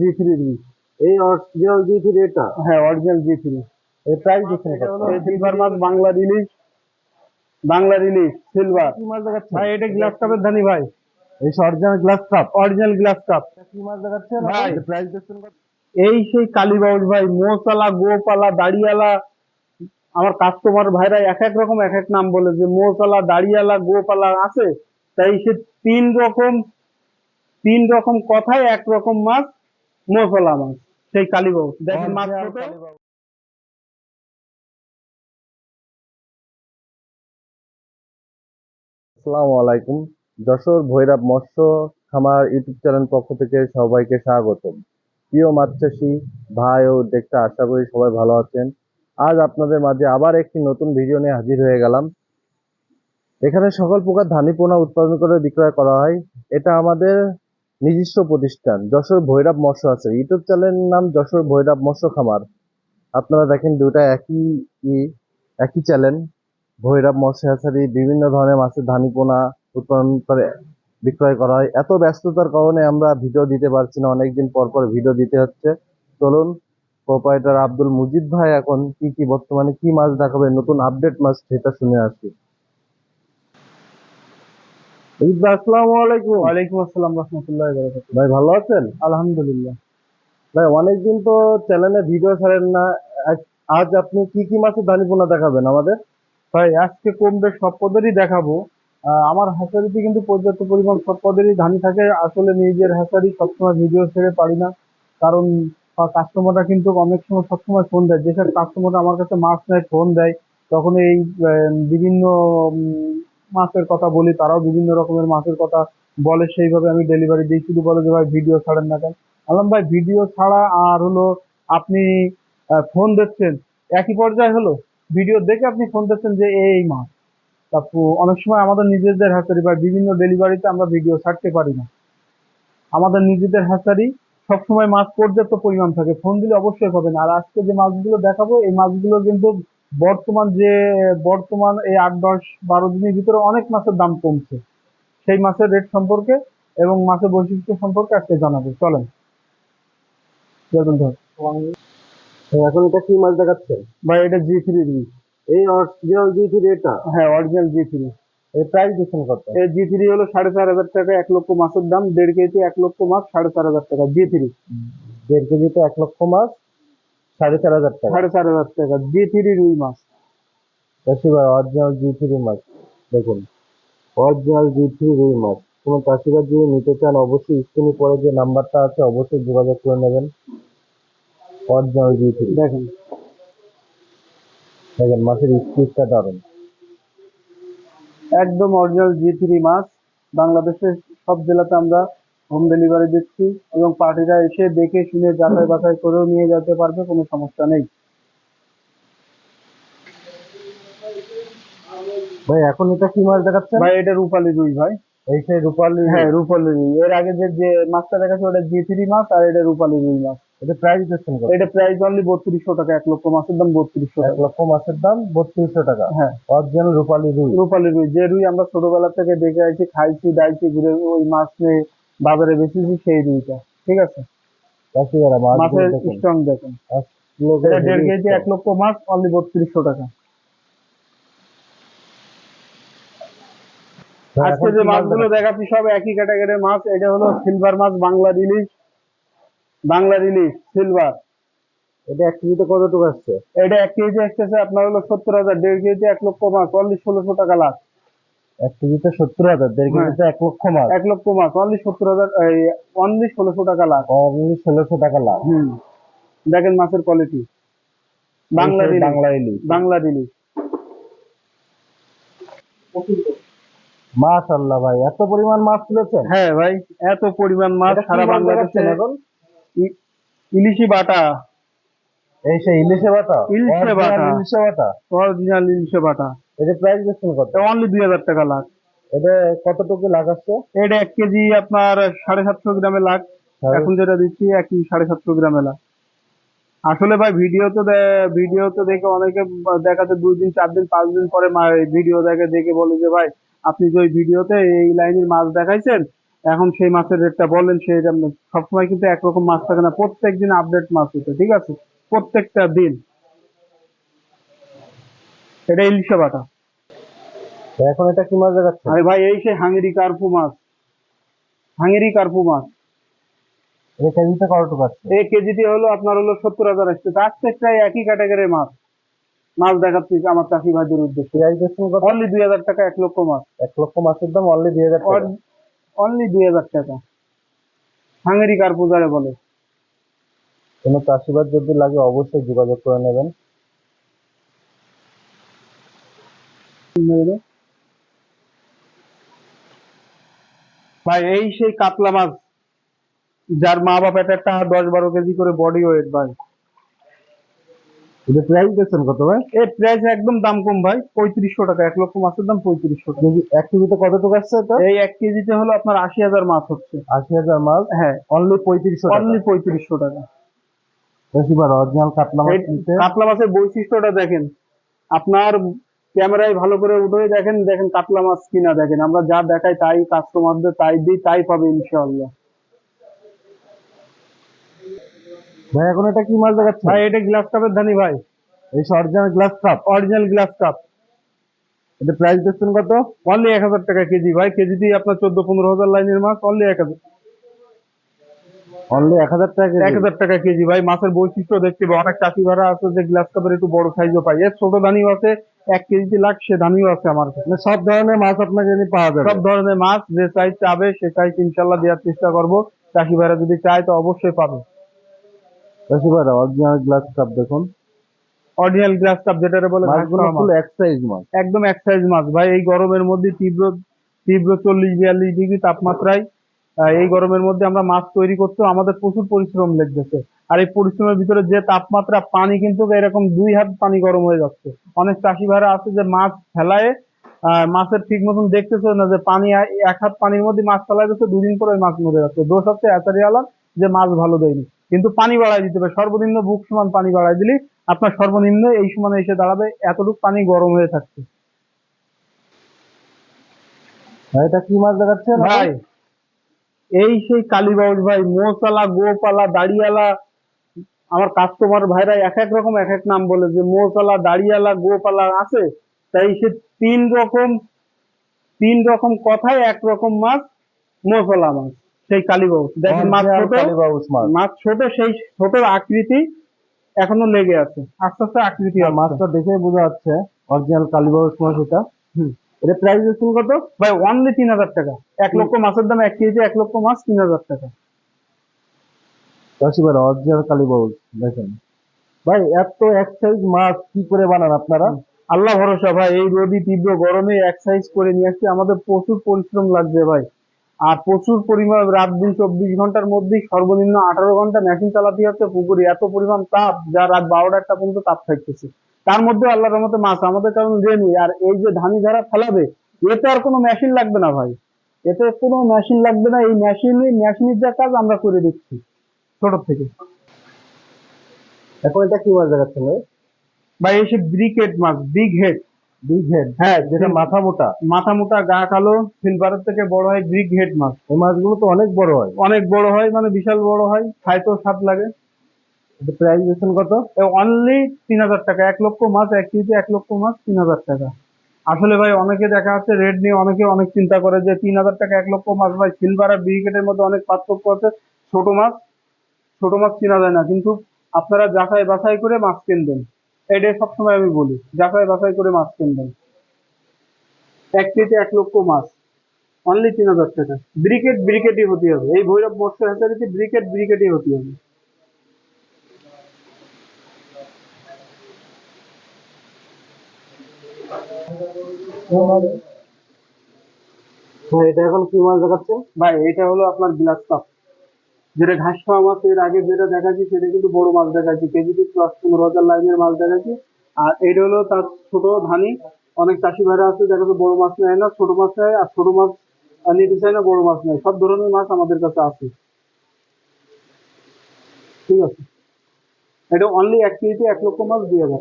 জি three এই original G three এটা? হ্যাঁ অরিজিনাল জি থ্রি এর প্রাইস দিচ্ছেন এটা কত হলো সিলভার মাছ Bangla release Bangla release silver কি মাছ দেখাচ্ছেন ভাই এটা গ্লাস কাপের ধানি ভাই। এই original glass carp original glass carp কি মাছ দেখাচ্ছেন ভাই। প্রাইস দিচ্ছেন এই সেই কালীবাউস ভাই। মোচালা গোপালা দাড়িয়ালা। আমার কাস্টমার ভাইরা এক এক রকম এক এক নাম বলে যে মোচালা দাড়িয়ালা গোপালা আছে। তাই সে তিন রকম তিন রকম কথায় এক রকম মাছ মোচালা মাছ সেই কালীবাউস দেখেন মাছ ছোট আসসালামু আলাইকুম। যশোর ভৈরব মৎস্য খামার ইউটিউব চ্যানেল পক্ষ থেকে সবাইকে স্বাগতম। প্রিয় মাছ চাষি ভাই ও দেখতে আশা করি সবাই ভালো আছেন। আজ আপনাদের মাঝে আবার একটি নতুন ভিডিও নিয়ে হাজির হয়ে গেলাম। এখানে সকল প্রকার ধানি পোনা উৎপাদন করে বিক্রয় করা হয়। এটা আমাদের নিজস্ব প্রতিষ্ঠান, যশোর ভৈরব মৎস্য আছে। ইউটিউব চ্যানেলের নাম যশোর ভৈরব মৎস্য খামার। আপনারা দেখেন দুটা একই একই চ্যানেল। ভৈরব মৎস্য হ্যাচারি বিভিন্ন ধরনের মাছের ধানি পোনা উৎপাদন করে, বিক্রয় করা হয়। এত ব্যস্ততার কারণে আমরা ভিডিও দিতে পারছি না, অনেকদিন পর পর ভিডিও দিতে হচ্ছে। চলুন, প্রোপাইটার আব্দুল মুজিদ ভাই এখন কি কি বর্তমানে কি মাছ দেখাবে, নতুন আপডেট মাছ সেটা শুনে আসি। আসসালামু আলাইকুম। ওয়ালাইকুম আসসালাম রহমতুল্লাহ ভাই ভালো আছেন? আলহামদুলিল্লাহ। ভাই অনেকদিন তো চ্যানেলে ভিডিও ছাড়েন না। আজ- আপনি কি কি মাছের পোনা দেখাবেন আমাদের? ভাই আজকে কম বেশ সব পদেরই দেখাবো। আমার হ্যাচারিতে কিন্তু পর্যাপ্ত পরিমাণ সব পদেরই ধানি থাকে। আসলে নিজের হ্যাচারি সবসময় ভিডিও ছেড়ে পারি না। কারণ কাস্টমাররা কিন্তু অনেক সময় সবসময় ফোন দেয়। যেসব কাস্টমাররা আমার কাছে মাছ নেয় ফোন দেয় তখন এই বিভিন্ন মাছের কথা বলি, তারাও বিভিন্ন রকমের মাছের কথা বলে, সেইভাবে আমি ডেলিভারি দিই। শুধু বলে যে, ভাই ভিডিও ছাড়েন না কেন? আলম ভাই ভিডিও ছাড়া আর হলো আপনি ফোন দিচ্ছেন? একই পর্যায়ে হলো ভিডিও দেখে আপনি ফোন দিচ্ছেন যে, এই মাছ। তারপর অনেক সময় আমাদের নিজেদের হ্যাচারি বা বিভিন্ন ডেলিভারিতে আমরা ভিডিও ছাড়তে পারি না। আমাদের নিজেদের হ্যাচারি সবসময় মাছ পর্যাপ্ত পরিমাণ থাকে। ফোন দিলে অবশ্যই পাবেন। আর আজকে যে মাছগুলো দেখাবো, এই মাছগুলো কিন্তু বর্তমান যে বর্তমান এই আট দশ বারো দিনের ভিতরে অনেক মাছের দাম কমছে। সেই মাছের রেট সম্পর্কে এবং মাছের বৈশিষ্ট্য সম্পর্কে আজকে জানাব। চলেন। চলুন এখন এটা কি মাছ দেখাচ্ছেন? ভাই এটা জি থ্রি এই অরিজিনাল জি থ্রি এটা হ্যাঁ অরিজিনাল জি থ্রি এর প্রাইস দিচ্ছেন কত? এই জি থ্রি হলো সাড়ে চার হাজার টাকা এক লক্ষ মাছের দাম। দেড় কেজি এক লক্ষ মাছ সাড়ে চার হাজার টাকা। জি থ্রি দেড় কেজিতে এক লক্ষ মাছ সাড়ে চার হাজার টাকা। সাড়ে চার হাজার টাকা। জি থ্রি রুই মাছ। চাষি ভাই অরিজিনাল জি থ্রি মাছ। দেখুন অরিজিনাল জি থ্রি রুই মাছ। কোনো চাষিরা যদি নিতে চান অবশ্যই স্ক্রিনে পরে যে নাম্বারটা আছে অবশ্যই যোগাযোগ করে নেবেন। অরিজিনাল জি থ্রি দেখেন। দেখেন মাছের স্পিডটা দারুণ একদম অরিজিনাল জি থ্রি মাছ। বাংলাদেশের সব জেলাতে আমরা হোম ডেলিভারি দিচ্ছি এবং পার্টিরা এসে দেখে শুনে যাচাই বাছাই করেও নিয়ে যেতে পারবে কোনো সমস্যা নেই। ভাই এখন এটা কি মাছ দেখাচ্ছে ভাই এটা রূপালি রুই ভাই। এই সেই রূপালি হ্যাঁ রূপালি রুই। এর আগে যে যে মাছটা দেখাচ্ছে ওটা জি থ্রি মাছ আর এটা রূপালি রুই মাছ। এটা প্রাইস দিচ্ছেন এটা প্রাইস অনলি বত্রিশশো টাকা এক লক্ষ মাছের দাম বত্রিশশো এক টাকা লক্ষ মাছের দাম বত্রিশশো টাকা। হ্যাঁ। অরিজিনাল রূপালি রুই। রূপালি রুই যে রুই আমরা ছোটবেলা থেকে দেখে আসছি খাইছি দাইছি ঘুরে ওই মাছ নিয়ে বাজারে বেচেছি সেই দুইটা ঠিক আছে? মাছের স্ট্রং দেখুন। দেড় কেজি। এক লক্ষ মাছ অনলি বত্রিশশো টাকা। ভাই, আজকে যে মাছগুলো দেখাচ্ছি সব একই ক্যাটাগরির মাছ। এটা হলো সিলভার মাছ Bangla release Bangla release silver এটা এক কেজিতে কতটুকু আসছে? এটা এক কেজি আসতেছে আপনার হলো সত্তর হাজার দেড় কেজি এক লক্ষ মাছ অনলি ষোলোশো টাকা লাখ। এক কেজিতে সত্তর হাজার দেড়। কেজিতে এক লক্ষ মাছ এক লক্ষ মাছ অনলি সত্তর হাজার অনলি ষোলোশো টাকা লাখ। অনলি ষোলোশো টাকা লাভ হুম। দেখেন মাছের কোয়ালিটি বাংলা বাংলা ইলিশ। বাংলা রিলিজ মাশাআল্লাহ ভাই এত পরিমাণ মাছ তুলেছেন? হ্যাঁ ভাই এত পরিমাণ মাছ সারা বাংলাদেশে এখন? ইলিশি বাটা। এই সেই ইলিশে বাটা? ইলিশে বাটা। ইলিশে বাটা? অরিজিনাল ইলিশে বাটা। এটা প্রাইস দিচ্ছেন কত? অনলি দুই হাজার টাকা লাখ। এটা কতটুকু লাভ আসছে এটা এক কেজি আপনার সাড়ে সাতশো গ্রামে লাখ। এখন যেটা দিচ্ছি একই সাড়ে সাতশো গ্রামে লাখ। আসলে ভাই ভিডিওতে দে- ভিডিওতে দেখে অনেকে দেখাতে দুই দিন চার দিন পাঁচ দিন পরে ভিডিও দেখে দেখে বলে যে ভাই আপনি যে ওই ভিডিওতে এই লাইনের মাছ দেখাইছেন এখন সেই মাছের রেটটা বলেন সেই সবসময় কিন্তু একরকম মাছ থাকে না প্রত্যেক দিন আপডেট মাছ হচ্ছে ঠিক আছে? প্রত্যেকটা দিন। এটা ইলিশা বাটা। এখন এটা কি মাছ দেখাচ্ছে? আরে ভাই এই সেই হাঙ্গেরি কার্পু মাছ। হাঙ্গেরি কার্পু মাছ। এটা কেজিতে কতটুকু আছে? এই কেজিটি হলো আপনার হলো সত্তর হাজার আসছে। প্রত্যেকটাই একই ক্যাটাগরির মাছ। মাছ দেখাচ্ছি আমার চাষি ভাইদের উদ্দেশ্যে। অনলি দুই হাজার টাকা এক লক্ষ মাছ। এক লক্ষ মাছের দাম অনলি দুই হাজার টাকা। অনলি দুই হাজার টাকা। হাঙ্গেরি কার্পু যারে বলে। কোনো চাষিবাদ যদি লাগে অবশ্যই যোগাযোগ করে নেবেন। ভাই এই সেই কাতলা মাছ যার মা বাপ এক একটা দশ বারো কেজি করে বডি ওয়েট ভাই। এটা প্রাইস দেখছেন কত ভাই? এর প্রাইস একদম দাম কম ভাই। পঁয়ত্রিশশো টাকা এক লক্ষ মাছের দাম পঁয়ত্রিশশো কেজি এক কেজিতে কতটুকু আসছে এটা? এই এক কেজিতে হলো আপনার আশি হাজার মাছ হচ্ছে। আশি হাজার মাছ হ্যাঁ। অনলি পঁয়ত্রিশশো টাকা। অনলি পঁয়ত্রিশশো টাকা। বেশিবার অরিজিনাল কাতলা মাছ নিতে। কাতলা মাছের বৈশিষ্ট্যটা দেখেন। আপনার ক্যামেরায় ভালো করে উঠে দেখেন দেখেন কাতলা মাছ কিনা দেখেন। আমরা যা দেখাই তাই কাস্টমারদের তাই দিই তাই পাবে ইনশাআল্লাহ। ভাই এখন এটা কি মাছ দেখাচ্ছে ভাই এটা গ্লাস কাপের ধানি ভাই। এই original glass carp original glass carp এটা প্রাইস দেখছেন কত? অনলি এক হাজার টাকা কেজি ভাই। কেজিতেই আপনার চোদ্দ পনেরো হাজার লাইনের মাছ অনলি এক হাজার। অনলি এক হাজার টাকা এক কেজি হাজার টাকা কেজি। ভাই মাছের বৈশিষ্ট্য দেখতে পাবো অনেক চাষি ভাড়া আছে যে গ্লাস কাপের একটু বড় সাইজও পাই। এর ছোট দানিও আছে এক কেজিতে লাখ সে দানিও আছে আমার কাছে। মানে সব ধরনের মাছ আপনাকে পাওয়া যাবে। সব ধরনের মাছ যে সাইজ চাবে সে সাইজ ইনশাল্লাহ দেওয়ার চেষ্টা করব। চাষি ভাইরা যদি চায় তো অবশ্যই পাবে। বেশিবার অরিজিনাল গ্লাস কাপ দেখুন। অরিজিনাল গ্লাস কাপ যেটা বলে মাছগুলো। এক সাইজ মাছ। একদম এক সাইজ মাছ। ভাই এই গরমের মধ্যে তীব্র তীব্র চল্লিশ বিয়াল্লিশ ডিগ্রি তাপমাত্রায় এই গরমের মধ্যে আমরা মাছ তৈরি করতেও আমাদের প্রচুর পরিশ্রম লেগেছে। আর এই পরিশ্রমের ভিতরে যে তাপমাত্রা পানি কিন্তু এরকম দুই হাত পানি গরম হয়ে যাচ্ছে। অনেক চাষি ভাইরা আছে যে মাছ ফেলায় মাছের ঠিক মতন দেখতেছে না যে পানি এক হাত পানির মধ্যে মাছ ফেলা গেছে দুদিন পরে মাছ মরে যাচ্ছে। দোষ হচ্ছে এতারিয়ালা যে মাছ ভালো দেয়নি। কিন্তু পানি বাড়াই দিতে হবে। সর্বনিম্ন বুক সমান পানি বাড়াই দিলে আপনার সর্বনিম্ন এই সমানে এসে দাঁড়াবে এতটুকু পানি গরম হয়ে থাকছে। ভাই এটা কি মাছ দেখাচ্ছে ভাই এই সেই কালীবাউস ভাই মোসালা গোপালা দাড়িয়ালা আমার কাস্টমার ভাইরা এক এক রকম এক এক নাম বলে যে মোসালা দাড়িয়ালা গোপালা আছে তাই সে তিন রকম তিন রকম কথায় এক রকম মাছ মোসালা মাছ সেই কালীবাউস। দেখেন মাছ ছোট কালীবাউস মাছ। মাছ ছোট সেই ছোট আকৃতি এখনও লেগে আছে আস্তে আস্তে আকৃতি আর হবে মাছটা দেখে বোঝা যাচ্ছে অরিজিনাল কালীবাউস মাছ এটা। হুম। এটা প্রাইস কত? ভাই অনলি তিন হাজার টাকা। এক লক্ষ মাছের দাম এক কেজি এক লক্ষ মাছ তিন হাজার টাকা। বেশিবার অরিজিনাল কালীবাউস দেখেন। ভাই এত এক সাইজ মাছ কি করে বানান আপনারা? আল্লাহ ভরসা ভাই এই রোদি তীব্র গরমে এক্সারসাইজ করে নিয়ে আসছি আমাদের প্রচুর পরিশ্রম লাগছে ভাই। আর প্রচুর পরিমাণ রাত দিন চব্বিশ ঘণ্টার মধ্যেই সর্বনিম্ন আঠারো ঘণ্টা মেশিন চালাতে হচ্ছে পুকুরে। এত পরিমাণ তাপ যা রাত বারোটা একটা পর্যন্ত তাপ থাকতেছে তার মধ্যে আল্লাহর মতো মাছ আমাদের কারণ রেনি আর এই যে ধানি ধারা ফেলাবে এতে আর কোনো মেশিন লাগবে না ভাই। এতে কোনো মেশিন লাগবে না। এই মেশিনই মেশিনের যা কাজ আমরা করে দিচ্ছি ছোট থেকে। এখন এটা কি মাছ দেখাচ্ছেন ভাই? ভাই এসে ব্রিকেট মাছ বিগ হেড বিগ হেড হ্যাঁ যেটা মাথা মোটা? মাথা মোটা গা কালো সিলভারের থেকে বড় হয় ব্রিক হেড মাছ। এই মাছগুলো তো অনেক বড় হয়। অনেক বড় হয় মানে বিশাল বড় হয়। খাইতেও স্বাদ লাগে। প্রাইস দেখছেন কত? অনলি তিন হাজার টাকা। এক লক্ষ মাছ, এক কেজি, এক লক্ষ মাছ, তিন হাজার টাকা। আসলে ভাই, অনেকে দেখা যাচ্ছে রেট নিয়ে অনেকে অনেক চিন্তা করে যে তিন হাজার টাকা, এক লক্ষ মাছ, ভাই সিলভার আর ব্রিকেটের মধ্যে অনেক পার্থক্য আছে। ছোট মাছ ছোট মাছ চেনা যায় না। কিন্তু আপনারা যাচাই বাছাই করে মাছ কিনবেন। এটাই সবসময় আমি বলি, যাচাই বাছাই করে মাছ কিনবেন। এক কেজি, এক লক্ষ মাছ অনলি তিন হাজার টাকা। ব্রিকেট, ব্রিকেটই হতে হবে। এই ভৈরব মৎস্য হ্যাচারিতে ব্রিকেট, ব্রিকেটই হতে হবে। হ্যাঁ এটা এখন কি মাছ ভাই, এটা হলো আপনার গ্লাস কাপ যেটা ঘাস খাওয়া মাছ এর আগে যেটা দেখাচ্ছি, সেটা কিন্তু বড় মাছ দেখাচ্ছি। প্লাস পনেরো হাজার লাইনের মাছ দেখাচ্ছি। আর এটা হলো তার ছোট ধানি। অনেক চাষি ভাইরা আছে দেখা যাচ্ছে বড় মাছ নেয় না, ছোট মাছ নেয়, আর ছোট মাছ নিতে চায় না, বড় মাছ নেয়। সব ধরনের মাছ আমাদের কাছে আছে। ঠিক আছে? এটা অনলি এক কেজিতে এক লক্ষ মাছ টাকা।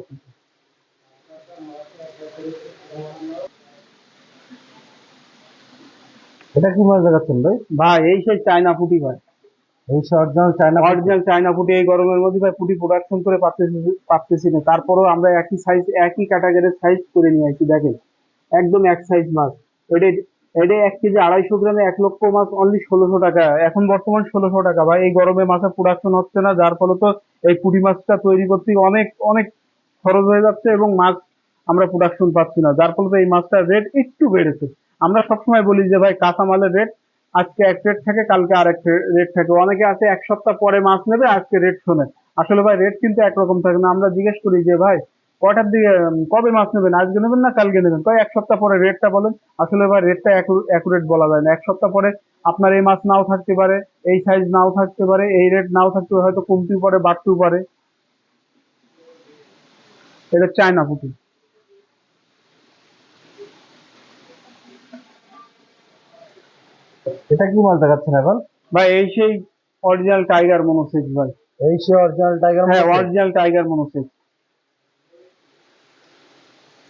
এটা কি মাছ দেখাচ্ছেন ভাই? ভাই এই সেই চায়না পুটি ভাই। এই অরিজিনাল চায়না অরিজিনাল চায়না পুটি এই গরমের মধ্যে ভাই পুটি প্রোডাকশন করে পারতেছি পারতেছি না। তারপরেও আমরা একই সাইজ একই ক্যাটাগরির সাইজ করে নিয়ে আসি দেখেন। একদম এক সাইজ মাছ এটা এটা এক কেজি আড়াইশো গ্রামে এক লক্ষ মাছ অনলি ষোলোশো টাকা। এখন বর্তমান ষোলোশো টাকা। ভাই এই গরমে মাছের প্রোডাকশন হচ্ছে না যার ফলে তো এই পুঁটি মাছটা তৈরি করতে অনেক অনেক খরচ হয়ে যাচ্ছে এবং মাছ আমরা প্রোডাকশন পাচ্ছি না। যার ফলে এই মাছটার রেট একটু বেড়েছে। আমরা সবসময় বলি যে, ভাই, কাঁচামালের রেট আজকে এক রেট থাকে কালকে আরেক রেট থাকে। অনেকে আছে, এক সপ্তাহ পরে মাছ নেবে, আজকে রেট শোনে। আসলে ভাই রেট কিন্তু একরকম থাকে না। আমরা জিজ্ঞেস করি যে, ভাই, কটার দিকে কবে মাছ নেবেন? আজকে নেবেন না কালকে নেবেন? কয়, এক সপ্তাহ পরে রেটটা বলেন। আসলে ভাই রেটটা অ্যাকুরেট বলা যায় না। এক সপ্তাহ পরে আপনার এই মাছ নাও থাকতে পারে, এই সাইজ নাও থাকতে পারে, এই রেট নাও থাকতে পারে, হয়তো কমতেও পারে, বাড়তেও পারে। এটা চায়না পুঁটি। এটা কি মাছ দেখাচ্ছেন এখন? ভাই এই সেই অরিজিনাল টাইগার মনোসেক্স ভাই। এই সে অরিজিনাল টাইগার হ্যাঁ অরিজিনাল টাইগার মনোসেক্স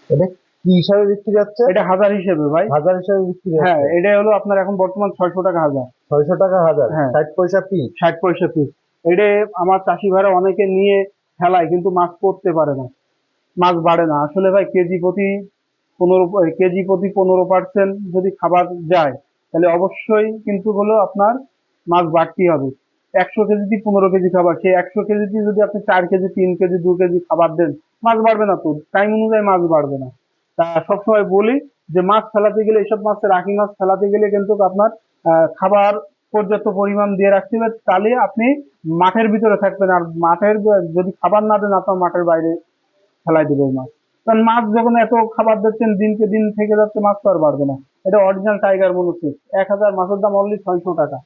এটা কি হিসাবে বিক্রি যাচ্ছে? এটা হাজার হিসেবে ভাই। হাজার হিসাবে বিক্রি হ্যাঁ এটা হলো আপনার এখন বর্তমান ছয়শো টাকা হাজার। ছয়শো টাকা হাজার? হ্যাঁ। ষাট পয়সা পিস ষাট পয়সা পিস এটা আমার চাষি ভাইরা অনেকে নিয়ে ফেলায় কিন্তু মাছ করতে পারে না। মাছ বাড়ে না। আসলে ভাই কেজি প্রতি পনেরো কেজি প্রতি পনেরো পার্সেন্ট যদি খাবার যায় তাহলে অবশ্যই কিন্তু হলো আপনার মাছ বাড়তি হবে। একশো কেজিতে পনেরো কেজি খাবার? সেই একশো কেজিতে যদি আপনি চার কেজি, তিন কেজি, দু কেজি খাবার দেন, মাছ বাড়বে না তো। টাইম অনুযায়ী মাছ বাড়বে না। তা সবসময় বলি যে মাছ ফেলাতে গেলে, এইসব মাছের রাখি মাছ ফেলাতে গেলে কিন্তু আপনার খাবার পর্যাপ্ত পরিমাণ দিয়ে রাখতে হবে। তাহলে আপনি মাঠের ভিতরে থাকবেন। আর মাঠের, যদি খাবার না দেন, আপনার মাঠের বাইরে ফেলাই দেবে মাছ। কারণ মাছ যখন এত খাবার দিচ্ছেন দিনকে দিন থেকে যাচ্ছে মাছ তো আর বাড়বে না। এটা অরিজিনাল টাইগার মনোসিস এক হাজার মাছের দাম অনলি ছয়শো টাকা।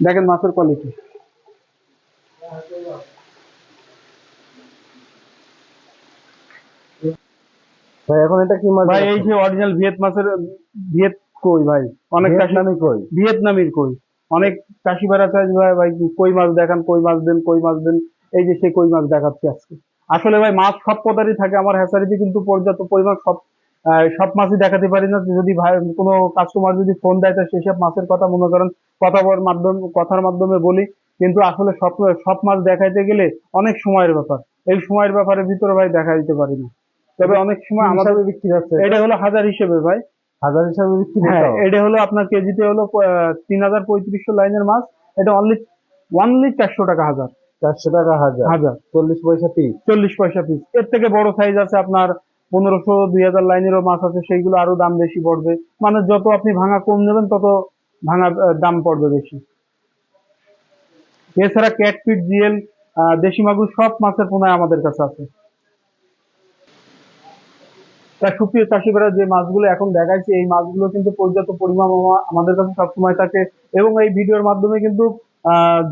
দেখেন মাছের কোয়ালিটি ভাই এখন এটা কি মাছ ভাই এই যে অরিজিনাল ভিয়েত মাছের ভিয়েত কই ভাই? অনেক কই? ভিয়েতনামির কই। অনেক চাষি ভাইরা চাই ভাই ভাই কই মাছ দেখান কই মাছ দেন কই মাছ দেন। এই যে সেই কই মাছ দেখাচ্ছে আজকে। আসলে ভাই মাছ সব পদারই থাকে আমার হ্যাচারিতে কিন্তু পর্যাপ্ত পরিমাণ সব সব মাছই দেখাতে পারি না। যদি ভাই কোনো কাস্টমার যদি ফোন দেয় তো সেসব মাছের কথা মনে করেন কথা বলার মাধ্যমে কথার মাধ্যমে বলি। কিন্তু আসলে সব সব মাছ দেখাইতে গেলে অনেক সময়ের ব্যাপার। এই সময়ের ব্যাপারে ভিতরে ভাই দেখা দিতে পারি না। তবে অনেক সময় আমাদের আমাদের বিক্রি হচ্ছে। এটা হলো হাজার হিসেবে ভাই। হাজার হিসাবে বিক্রি হ্যাঁ এটা হলো আপনার কেজিতে হলো তিন হাজার পঁয়ত্রিশশো লাইনের মাছ। এটা অনলি অনলি চারশো টাকা হাজার। চারশো টাকা হাজার। হাজার। চল্লিশ পয়সা পিস চল্লিশ পয়সা পিস এর থেকে বড় সাইজ আছে আপনার পনেরোশো দুই হাজার লাইনেরও মাছ আছে সেইগুলো আরও দাম বেশি পড়বে। মানে যত আপনি ভাঙা কম নেবেন তত দাম পড়বে বেশি। এছাড়া ক্যাটফিট জিএল দেশি মাগুর সব মাছের পোনায় আমাদের কাছে আছে। তা সুপ্রিয় চাষিরা যে মাছগুলো এখন দেখাইছি এই মাছগুলো কিন্তু পর্যাপ্ত পরিমাণ আমা- আমাদের কাছে সবসময় থাকে এবং এই ভিডিওর মাধ্যমে কিন্তু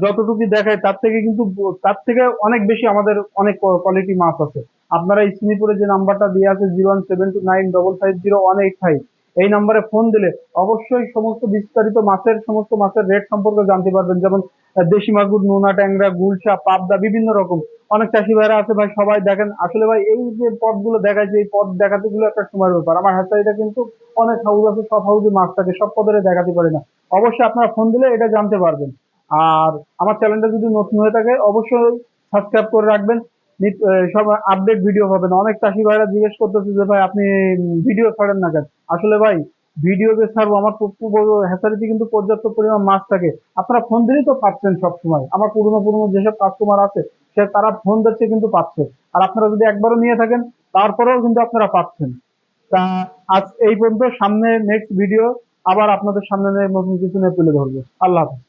যতটুকু দেখায় তার থেকে কিন্তু তার থেকে অনেক বেশি আমাদের অনেক কোয়ালিটি মাছ আছে। আপনারা স্ক্রিনে যে নাম্বারটা দিয়ে আছে zero one seven two nine double five zero one eight five এই নাম্বারে ফোন দিলে অবশ্যই সমস্ত বিস্তারিত মাছের সমস্ত মাছের রেট সম্পর্কে জানতে পারবেন। যেমন দেশি মাগুর, নোনা ট্যাংরা, গুলশা, পাবদা, বিভিন্ন রকম। অনেক চাষি ভাইরা আছে ভাই, সবাই দেখেন। আসলে ভাই, এই যে পথগুলো দেখাচ্ছে এই পথ দেখাতে গুলো একটা সময়ের ব্যাপার। আমার হ্যাচারিটা কিন্তু অনেক হাউস আছে, সব হাউসে মাছ থাকে, সব পদের দেখাতে পারি না। অবশ্যই আপনারা ফোন দিলে এটা জানতে পারবেন। আর আমার চ্যানেলটা যদি নতুন হয়ে থাকে, অবশ্যই সাবস্ক্রাইব করে রাখবেন। সব আপডেট ভিডিও পাবেন। অনেক চাষি ভাইরা জিজ্ঞেস করতেছে যে, ভাই, আপনি ভিডিও ছাড়েন না কেন? আসলে ভাই ভিডিও যে ছাড়বো, আমার হ্যাচারিতে কিন্তু পর্যাপ্ত পরিমাণ মাছ থাকে। আপনারা ফোন দিলেই তো পাচ্ছেন সবসময়। আমার পুরনো পুরনো যেসব কাস্টমার আছে, সে তারা ফোন দিচ্ছে কিন্তু পাচ্ছে। আর আপনারা যদি একবারও নিয়ে থাকেন, তারপরেও কিন্তু আপনারা পাচ্ছেন। তা আজ এই পর্যন্ত, সামনে নেক্সট ভিডিও আবার আপনাদের সামনে নতুন কিছু নিয়ে তুলে ধরবো। আল্লাহ হাফেজ।